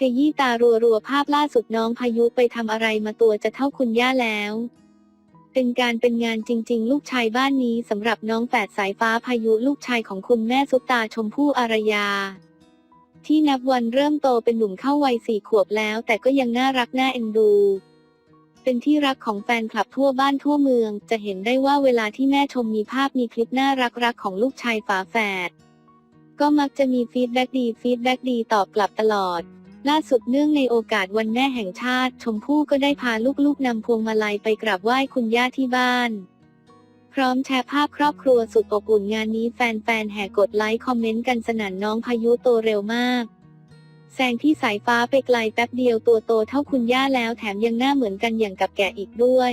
ขยี้ตารัวๆภาพล่าสุดน้องพายุไปทำอะไรมาตัวจะเท่าคุณย่าแล้ว เป็นการเป็นงานจริง ๆ ลูกชายบ้านนี้สำหรับน้องแฝดสายฟ้าพายุลูกชายของคุณแม่ซุปตาชมพู่อารยา ที่นับวันเริ่มโตเป็นหนุ่มเข้าวัยสี่ขวบแล้ว แต่ก็ยังน่ารักน่าเอ็นดู เป็นที่รักของแฟนคลับทั่วบ้านทั่วเมือง จะเห็นได้ว่าเวลาที่แม่ชมมีภาพมีคลิปน่ารักๆของลูกชายฝาแฝดก็มักจะมีฟีดแบ็กดีฟีดแบ็กดีตอบกลับตลอด ล่าสุดเนื่องในโอกาสวันแม่แห่งชาติ ชมพู่ก็ได้พาลูกๆนำพวงมาลัยไปกราบไหว้คุณย่าที่บ้าน พร้อมแชร์ภาพครอบครัวสุดอบอุ่นงานนี้แฟนๆแห่กดไลค์คอมเมนต์กันสนั่นน้องพายุโตเร็วมากแซงที่สายฟ้าไปไกลแป๊บเดียวตัวโตเท่าคุณย่าแล้วแถมยังหน้าเหมือนกันอย่างกับแกะอีกด้วย